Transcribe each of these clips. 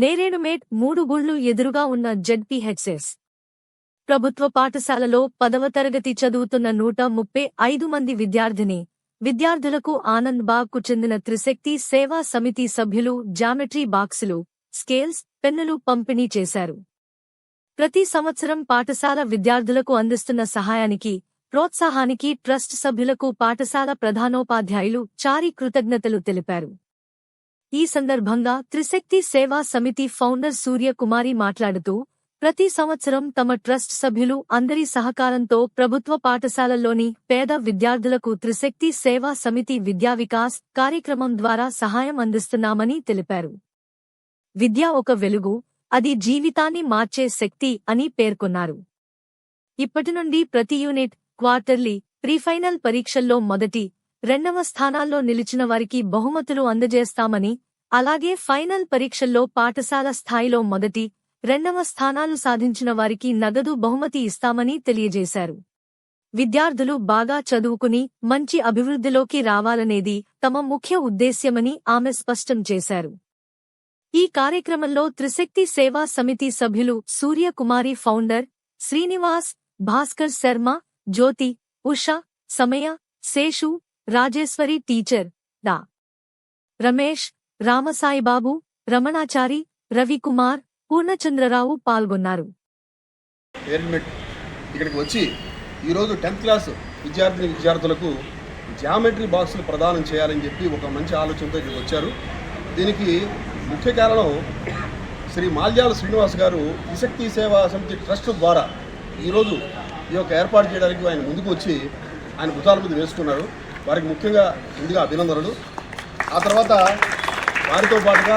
నేరేడుమేట్ మూడు గుళ్ళు ఎదురుగా ఉన్న జెడ్పీహెచ్ఎస్. ప్రభుత్వ పాఠశాలలో పదవ తరగతి చదువుతున్న నూట ముప్పై ఐదు మంది విద్యార్థిని విద్యార్థులకు ఆనంద్ బాగ్కు చెందిన త్రిశక్తి సేవా సమితి సభ్యులు జామెట్రీ బాక్సులు స్కేల్స్ పెన్నులు పంపిణీ చేశారు. ప్రతి సంవత్సరం పాఠశాల విద్యార్థులకు అందిస్తున్న సహాయానికి ప్రోత్సాహానికి ట్రస్ట్ సభ్యులకు పాఠశాల ప్రధానోపాధ్యాయులు చారి కృతజ్ఞతలు తెలిపారు. ఈ సందర్భంగా త్రిశక్తి సేవా సమితి ఫౌండర్ సూర్యకుమారి మాట్లాడుతూ ప్రతి సంవత్సరం తమ ట్రస్ట్ సభ్యులు అందరి సహకారంతో ప్రభుత్వ పాఠశాలల్లోని పేద విద్యార్థులకు త్రిశక్తి సేవా సమితి విద్యా వికాస్ కార్యక్రమం ద్వారా సహాయం అందిస్తున్నామని తెలిపారు. విద్య ఒక వెలుగు అది జీవితాన్ని మార్చే శక్తి అని పేర్కొన్నారు. ఇప్పటి నుండి ప్రతి యూనిట్ క్వార్టర్లీ ప్రీఫైనల్ పరీక్షల్లో మొదటి రెండవ స్థానాల్లో నిలిచిన వారికి బహుమతులు అందజేస్తామని అలాగే ఫైనల్ పరీక్షల్లో పాఠశాల స్థాయిలో మొదటి రెండవ స్థానాలు సాధించిన వారికి నగదు బహుమతి ఇస్తామని తెలియజేశారు. విద్యార్థులు బాగా చదువుకుని మంచి అభివృద్ధిలోకి రావాలనేది తమ ముఖ్య ఉద్దేశ్యమని ఆమె స్పష్టం చేశారు. ఈ కార్యక్రమంలో త్రిశక్తి సేవా సమితి సభ్యులు సూర్యకుమారి ఫౌండర్ శ్రీనివాస్ భాస్కర్ శర్మ జ్యోతి ఉష సమయ శేషు రాజేశ్వరి టీచర్ డా. రమేష్ రామసాయిబాబు రమణాచారి రవికుమార్ పూర్ణచంద్రరావు పాల్గొన్నారు. ఇక్కడికి వచ్చి ఈరోజు టెన్త్ క్లాస్ విద్యార్థిని విద్యార్థులకు జామెట్రీ బాక్సులు ప్రదానం చేయాలని చెప్పి ఒక మంచి ఆలోచనతో ఇక్కడికి వచ్చారు. దీనికి ముఖ్య కారణం శ్రీ మాల్యాల శ్రీనివాస్ గారు విశక్తి సేవా సమితి ట్రస్ట్ ద్వారా ఈరోజు ఈ యొక్క ఏర్పాటు చేయడానికి ఆయన ముందుకు వచ్చి ఆయన భుతాల మీద వేసుకున్నారు. వారికి ముఖ్యంగా ముందుగా అభినందనలు. ఆ తర్వాత వారితో పాటుగా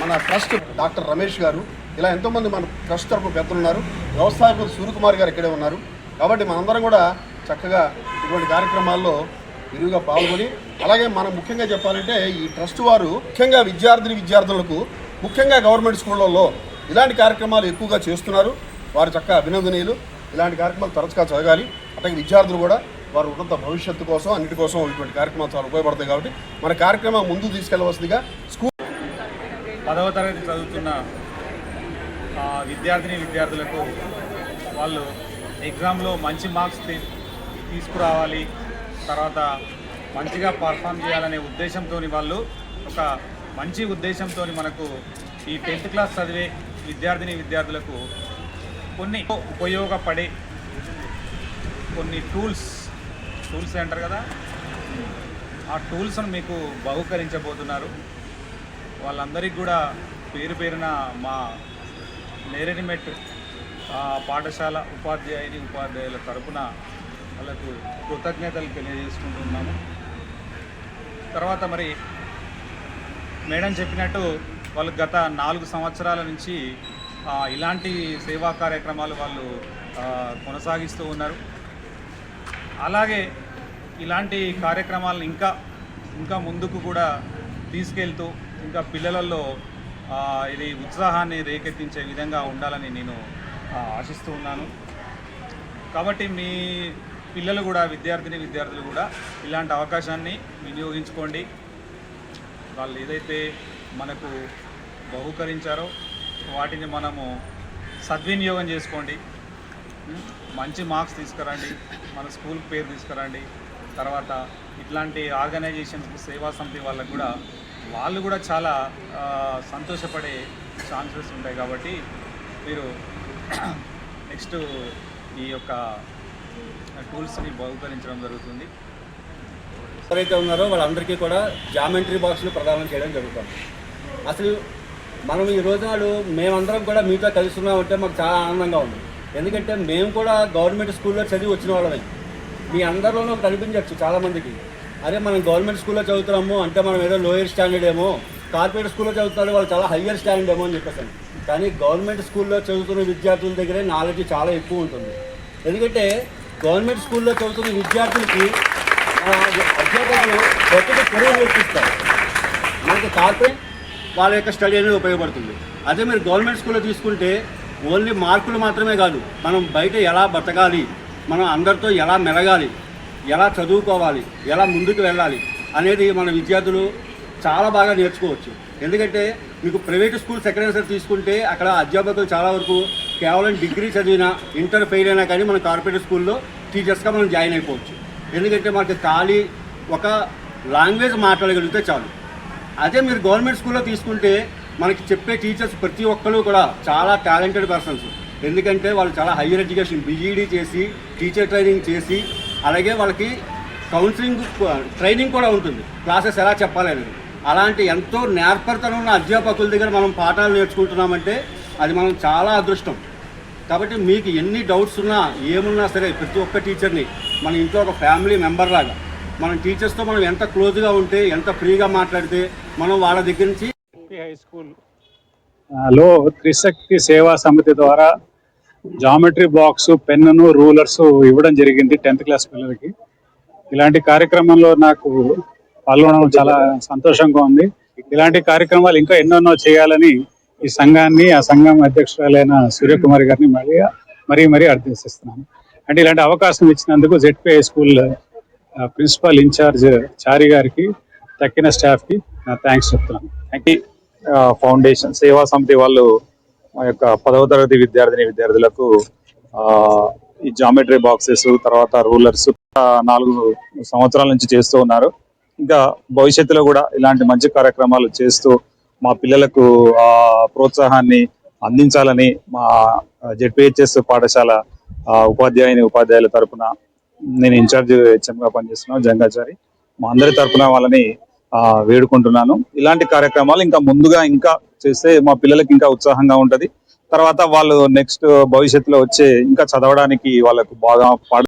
మన ట్రస్ట్ డాక్టర్ రమేష్ గారు ఇలా ఎంతోమంది మన ట్రస్ట్ తరపు పెద్దలు ఉన్నారు వ్యవస్థాపకులు సూర్యకుమార్ గారు ఇక్కడే ఉన్నారు. కాబట్టి మనందరం కూడా చక్కగా ఇటువంటి కార్యక్రమాల్లో విరివిగా పాల్గొని అలాగే మనం ముఖ్యంగా చెప్పాలంటే ఈ ట్రస్ట్ వారు ముఖ్యంగా విద్యార్థిని విద్యార్థులకు ముఖ్యంగా గవర్నమెంట్ స్కూళ్ళల్లో ఇలాంటి కార్యక్రమాలు ఎక్కువగా చేస్తున్నారు. వారు చక్కగా అభినందనీయులు. ఇలాంటి కార్యక్రమాలు తరచుగా జరగాలి. అట్లాగే విద్యార్థులు కూడా వారు ఉన్నత భవిష్యత్తు కోసం అన్నిటి కోసం ఇటువంటి కార్యక్రమాలు చాలా ఉపయోగపడతాయి కాబట్టి మన కార్యక్రమం ముందు తీసుకెళ్ళవలసిందిగా స్కూల్ పదవ తరగతి చదువుతున్న విద్యార్థిని విద్యార్థులకు వాళ్ళు ఎగ్జామ్లో మంచి మార్క్స్ తీసుకురావాలి తర్వాత మంచిగా పర్ఫామ్ చేయాలనే ఉద్దేశంతో వాళ్ళు ఒక మంచి ఉద్దేశంతో మనకు ఈ టెన్త్ క్లాస్ చదివే విద్యార్థిని విద్యార్థులకు కొన్ని ఉపయోగపడే కొన్ని టూల్స్ టూల్స్ సెంటర్ కదా? ఆ టూల్స్ను మీకు బహుకరించబోతున్నారు. వాళ్ళందరికీ కూడా పేరు పేరున మా నేరేడిమెట్ పాఠశాల ఉపాధ్యాయుని ఉపాధ్యాయుల తరపున వాళ్ళకు కృతజ్ఞతలు తెలియజేసుకుంటున్నాము. తర్వాత మరి మేడం చెప్పినట్టు వాళ్ళు గత నాలుగు సంవత్సరాల నుంచి ఇలాంటి సేవా కార్యక్రమాలు వాళ్ళు కొనసాగిస్తూ ఉన్నారు. అలాగే ఇలాంటి కార్యక్రమాలను ఇంకా ఇంకా ముందుకు కూడా తీసుకెళ్తూ ఇంకా పిల్లలలో ఇది ఉత్సాహాన్ని రేకెత్తించే విధంగా ఉండాలని నేను ఆశిస్తూ ఉన్నాను. కాబట్టి మీ పిల్లలు కూడా విద్యార్థిని విద్యార్థులు కూడా ఇలాంటి అవకాశాన్ని వినియోగించుకోండి. వాళ్ళు ఏదైతే మనకు బహుకరించారో వాటిని మనము సద్వినియోగం చేసుకోండి. మంచి మార్క్స్ తీసుకురండి. మన స్కూల్ పేరు తీసుకురండి. తర్వాత ఇట్లాంటి ఆర్గనైజేషన్స్ సేవా సమితి వాళ్ళకు కూడా వాళ్ళు కూడా చాలా సంతోషపడే ఛాన్సెస్ ఉంటాయి కాబట్టి మీరు నెక్స్ట్ ఈ యొక్క టూల్స్ని బహుకరించడం జరుగుతుంది. ఎవరైతే ఉన్నారో వాళ్ళందరికీ కూడా జామెంట్రీ బాక్స్లు ప్రదానం చేయడం జరుగుతుంది. అసలు మనం ఈ రోజునాడు మేమందరం కూడా మీతో కలుస్తున్నామంటే మాకు చాలా ఆనందంగా ఉంది. ఎందుకంటే మేము కూడా గవర్నమెంట్ స్కూల్లో చదివి వచ్చిన వాళ్ళమే. మీ అందరిలోనూ ఒకటి అనిపించవచ్చు చాలామందికి. అరే మనం గవర్నమెంట్ స్కూల్లో చదువుతున్నాము అంటే మనం ఏదో లోయర్ స్టాండర్డ్ ఏమో కార్పొరేట్ స్కూల్లో చదువుతున్నారు వాళ్ళు చాలా హయ్యర్ స్టాండర్డ్ ఏమో అని చెప్పేసి కానీ గవర్నమెంట్ స్కూల్లో చదువుతున్న విద్యార్థుల దగ్గరే నాలెడ్జ్ చాలా ఎక్కువ ఉంటుంది. ఎందుకంటే గవర్నమెంట్ స్కూల్లో చదువుతున్న విద్యార్థులకి అధ్యాపకులు కొత్తగా కొరియర్ నేర్పిస్తారు. మనకి కార్పొరేట్ వాళ్ళ యొక్క స్టడీ అనేది ఉపయోగపడుతుంది. అదే మీరు గవర్నమెంట్ స్కూల్లో తీసుకుంటే ఓన్లీ మార్కులు మాత్రమే కాదు మనం బయట ఎలా బతకాలి మనం అందరితో ఎలా మెలగాలి ఎలా చదువుకోవాలి ఎలా ముందుకు వెళ్ళాలి అనేది మన విద్యార్థులు చాలా బాగా నేర్చుకోవచ్చు. ఎందుకంటే మీకు ప్రైవేట్ స్కూల్ సెకండరీ తీసుకుంటే అక్కడ అధ్యాపకులు చాలా వరకు కేవలం డిగ్రీ చదివినా ఇంటర్ ఫెయిల్ అయినా కానీ మన కార్పొరేట్ స్కూల్లో టీచర్స్గా మనం జాయిన్ అయిపోవచ్చు. ఎందుకంటే మనకి ఖాళీ ఒక లాంగ్వేజ్ మాట్లాడగలిగితే చాలు. అదే మీరు గవర్నమెంట్ స్కూల్లో తీసుకుంటే మనకి చెప్పే టీచర్స్ ప్రతి ఒక్కరు కూడా చాలా టాలెంటెడ్ పర్సన్స్. ఎందుకంటే వాళ్ళు చాలా హయ్యర్ ఎడ్యుకేషన్ బీఈడీ చేసి టీచర్ ట్రైనింగ్ చేసి అలాగే వాళ్ళకి కౌన్సిలింగ్ ట్రైనింగ్ కూడా ఉంటుంది. క్లాసెస్ ఎలా చెప్పాలి అలాంటి ఎంతో నేర్పరితనం ఉన్న అధ్యాపకుల దగ్గర మనం పాఠాలు నేర్చుకుంటున్నామంటే అది మనం చాలా అదృష్టం. కాబట్టి మీకు ఎన్ని డౌట్స్ ఉన్నా ఏమున్నా సరే ప్రతి ఒక్క టీచర్ని మన ఇంట్లో ఒక ఫ్యామిలీ మెంబర్ లాగా మనం టీచర్స్తో మనం ఎంత క్లోజ్గా ఉంటే ఎంత ఫ్రీగా మాట్లాడితే మనం వాళ్ళ దగ్గర నుంచి హై స్కూల్లో త్రిశక్తి సేవా సమితి ద్వారా జామెట్రీ బాక్స్ పెన్నును రూలర్స్ ఇవ్వడం జరిగింది టెన్త్ క్లాస్ పిల్లలకి. ఇలాంటి కార్యక్రమంలో నాకు పాల్గొనడం చాలా సంతోషంగా ఉంది. ఇలాంటి కార్యక్రమాలు ఇంకా ఎన్నెన్నో చేయాలని ఈ సంఘాన్ని ఆ సంఘం అధ్యక్షురాలైన సూర్యకుమారి గారిని మరీ మరీ మరీ అర్థిస్తున్నాను అంటే ఇలాంటి అవకాశం ఇచ్చినందుకు ZP school principal in charge Chari గారికి తక్కిన స్టాఫ్కి థ్యాంక్స్ చెప్తున్నాను. థ్యాంక్ యూ ఫౌండేషన్ సేవా సమితి వాళ్ళు మా యొక్క పదవ తరగతి విద్యార్థిని విద్యార్థులకు ఆ, ఈ జామెట్రీ బాక్సెస్ తర్వాత రూలర్స్ నాలుగు సంవత్సరాల నుంచి చేస్తూ ఉన్నారు. ఇంకా భవిష్యత్తులో కూడా ఇలాంటి మంచి కార్యక్రమాలు చేస్తూ మా పిల్లలకు ఆ ప్రోత్సాహాన్ని అందించాలని మా జెడ్పిహెచ్ఎస్ పాఠశాల ఉపాధ్యాయుని ఉపాధ్యాయుల తరపున నేను ఇన్ఛార్జ్ హెచ్ఎంగా పనిచేస్తున్నాను జంగాచారి. మా అందరి తరపున వాళ్ళని వేడుకుంటున్నాను. ఇలాంటి కార్యక్రమాలు ఇంకా ముందుగా ఇంకా చేస్తే మా పిల్లలకి ఇంకా ఉత్సాహంగా ఉంటది. తర్వాత వాళ్ళు నెక్స్ట్ భవిష్యత్తులో వచ్చే ఇంకా చదవడానికి వాళ్ళకు బాగా పాడ